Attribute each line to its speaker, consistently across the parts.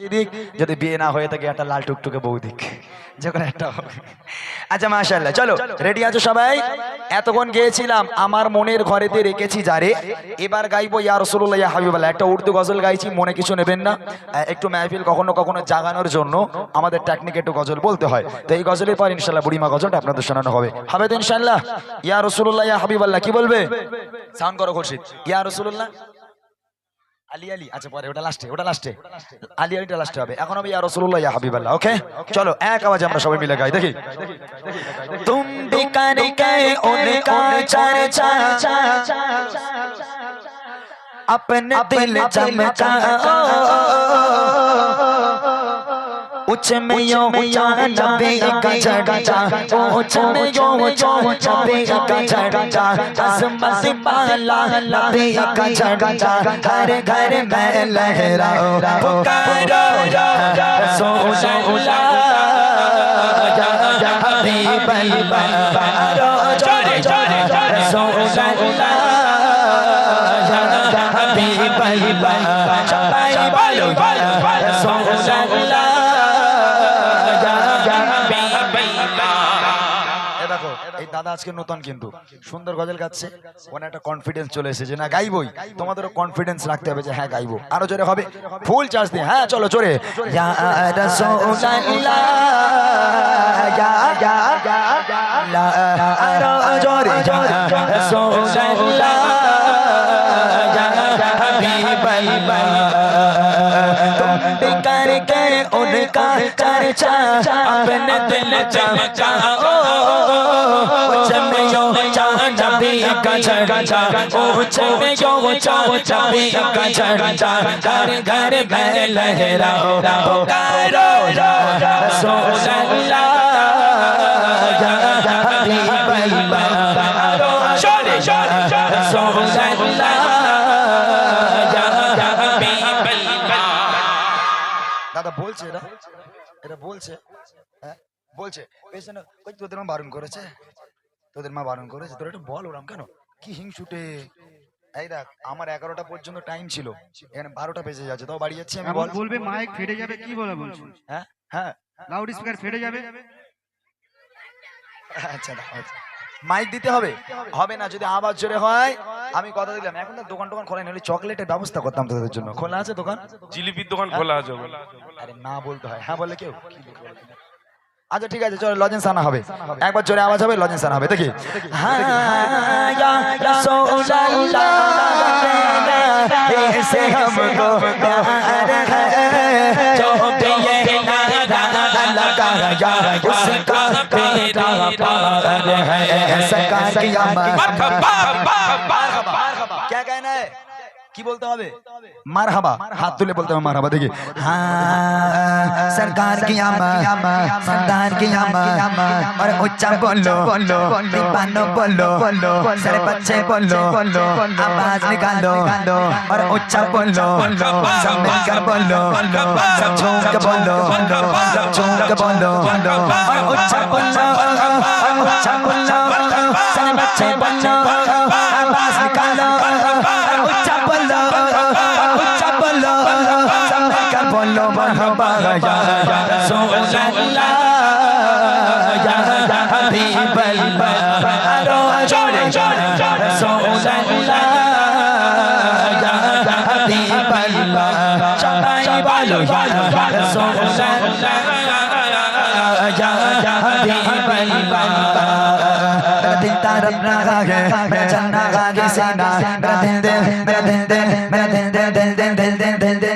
Speaker 1: দিক যদি বিয়ে না হয়ে থাকে একটা লাল টুকটুকে বউ দিক। যে কোনো একটা আচ্ছা মাশাল্লাহ চলো রেডি আছো সবাই? এতক্ষণ গিয়েছিলাম আমার মনের ঘরেতে রেখেছি যারে এবার গাইবো ইয়া রসুল্লাহ ইয়া হাবিবাল্লাহ। একটা উর্দু গজল গাইছি মনে কিছু নেবেন না। একটু মাহফিল কখনো কখনো জাগানোর জন্য আমাদের টেকনিক একটু গজল বলতে হয়। তো এই গজলের পর ইনশাল্লাহ বুড়িমা গজলটা আপনাদের শোনানো হবে। হবে তো ইনশাল্লাহ ইয়া রসুল্লাহ ইয়া হাবিবাল্লাহ কি বলবে? সাউন্ড করো খুরশিদ। ইয়া রসুল্লাহ আলী আলী আচ্ছা পরে ওটা লাস্টে ওটা লাস্টে আলী আলীটা লাস্টে হবে এখন হবে ইয়া রাসূলুল্লাহ ইয়া হাবিবাল্লাহ ওকে চলো এক আওয়াজে আমরা সবাই মিলে গাই দেখি তুম भी करके उनका चर्चा अपने दिल चमका उच्च में यो ऊंचा नबी का चर्चा उच्च में यो ऊंचा नबी का चर्चा अजमत पाला नबी का चर्चा घर घर में लहराओ पुकारो रसूलुल्लाह या हबीब अल्लाह जोरे जोरे रसूलुल्लाह या हबीब अल्लाह सबाई बोलो रसूलुल्लाह এ দেখো এই দাদা আজকে নতুন কিন্তু সুন্দর গজল গাচ্ছে ওখানে একটা কনফিডেন্স চলে এসেছে যে না গাইবই তোমাদেরও কনফিডেন্স রাখতে হবে যে হ্যাঁ গাইবো আরো জোরে হবে ফুল চার্জ দিয়ে হ্যাঁ চলো জোরে ইয়া রাসূলুল্লাহ ইয়া ইয়া লা আরো জোরে জোরে রাসূলুল্লাহ ইয়া হাবিবাল্লাহ तुम भी करके उनका चर्चा अपने दिल चमकाओ चमे यो দাদা বলছে এরা এরা বলছে বলছে। পেছনে কই তোদের বারণ করেছে? তোদের মা বারণ করেছে তোর একটু বল ওরাম কেন? কি হিংসুটে? এই দেখ আমার এগারোটা পর্যন্ত টাইম ছিল এখানে বারোটা বেজে যাচ্ছে তাও বাড়ি যাচ্ছি আমি বল।
Speaker 2: বলবে মাইক ফেটে যাবে কি বলে বলছো?
Speaker 1: হ্যাঁ হ্যাঁ।
Speaker 2: লাউড স্পিকার ফেটে যাবে।
Speaker 1: আচ্ছা দাও, আচ্ছা। মাইক দিতে হবে। হবে না যদি আওয়াজ জোরে হয় আমি কথা দিলাম। এখন তো দোকান টোকান খোলা নেই চকলেটের ব্যবস্থা করতাম তোদের জন্য। খোলা আছে দোকান?
Speaker 3: জিলিপির দোকান খোলা আছে
Speaker 1: আরে না বলতে হয়। হ্যাঁ বলে কেউ। আচ্ছা ঠিক আছে, চলো লজেন্স আনা হবে। একবার জোরে আওয়াজ হবে লজেন্স আনা হবে, দেখি। কি বলতে হবে? মারহাবা। হাত তুলে বলতে হবে মারহাবা দেখি। হ্যাঁ, সরকার কি সরকার কি আর উচ্চা বলল। বলল। দীপানো বলল। বলল। সারে বাচ্চে বলল। বলল। আওয়াজ নিকালো। আর উচ্চা বলল। বলল। সব মিলকর বলল। সব ঝুঁক বলল। সব ঝুঁক বলল। আর উচ্চা বলল। উচ্চা বলল। সারে বাচ্চে বলল। আওয়াজ নিকালো। مرحبا يا رسول الله يا حبيب الله मेरा दिल दे मेरा दिल दे मेरा दिल दे दिल दे दिल दे दिल दे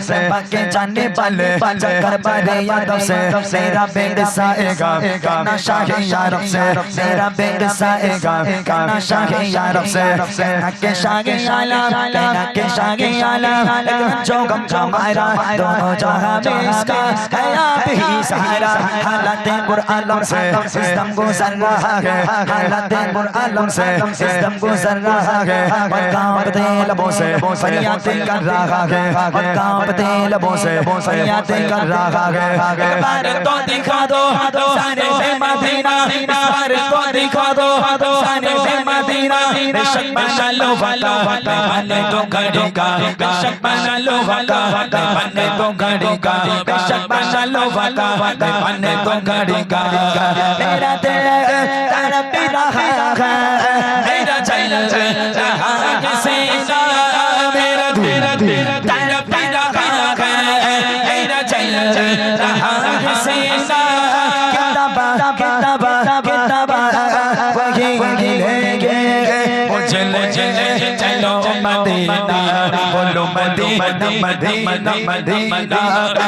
Speaker 1: से पके जाने वाले चक्कर बारे यादव से मेरा बेग साएगा गाना शाहे यारब से मेरा बेग साएगा गाना शाहे यारब से कहना के शागे आला कहना के शागे आला जो गम जो मायरा दोनों जहाँ में इसका है आप ही सहारा हालात आलम से इस दम गुजर रहा है हालात आलम से इस दम गुजर रहा है और कांपते लबों से फरियादें कर रहा है कांपते लबों से फरियादें कर रहा है। बार तो दिखा दो सारे पे मदीना बार तो दिखा दो सारे पे मदीना बेशक बना लो वाला बने तो घड़ेगा बेशक बना लो वाला बने तो घड़ेगा बेशक बना लो वाला बने तो घड़ेगा मेरा दिल तड़प रहा है मेरा चल रहा है मेरा दिल। मदीना बोलो मदीना मदीना मदीना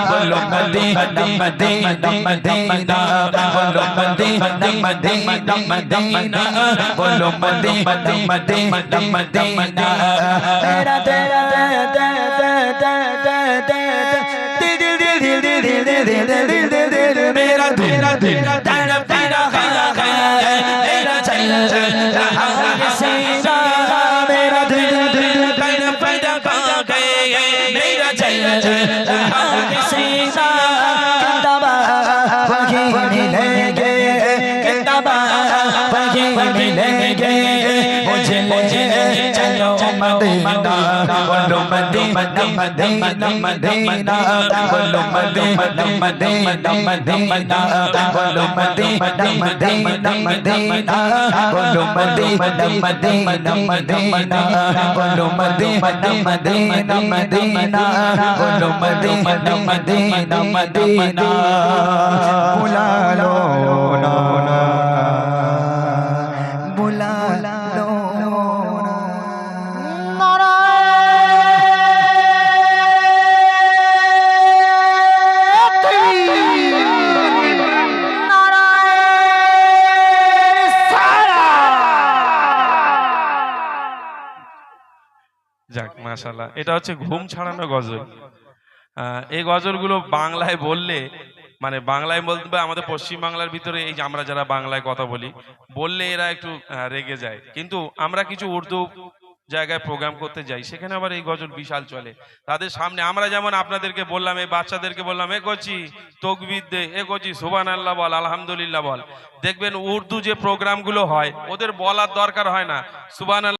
Speaker 1: बोलो मदीना मदीना मदीना बोलो मदीना मदीना मदीना बोलो मदीना मदीना मदीना तेरा तेरा तेरा तेरा तेरा मेरा तेरा तेरा तेरा तेरा मेरा चल रहा है सीना मेरा مدینہ بولو مدینہ مدینہ مدینہ بولو مدینہ مدینہ مدینہ بولو مدینہ مدینہ مدینہ بولو مدینہ مدینہ مدینہ بولو مدینہ مدینہ مدینہ بولو مدینہ مدینہ مدینہ بلا لو نا نا
Speaker 3: যাক মাশাল্লাহ এটা হচ্ছে ঘুম ছাড়ানো গজল। এই গজলগুলো বাংলায় বললে মানে বাংলায় বলতে আমাদের পশ্চিম বাংলার ভিতরে এই যে আমরা যারা বাংলায় কথা বলি বললে এরা একটু রেগে যায়। কিন্তু আমরা কিছু উর্দু জায়গায় প্রোগ্রাম করতে যাই সেখানে আবার এই গজল বিশাল চলে। তাদের সামনে আমরা যেমন আপনাদেরকে বললাম এই বাচ্চাদেরকে বললাম এ করছি তকবির দে এ করছি সুবান আল্লাহ বল আলহামদুলিল্লাহ বল। দেখবেন উর্দু যে প্রোগ্রামগুলো হয় ওদের বলার দরকার হয় না। সুবান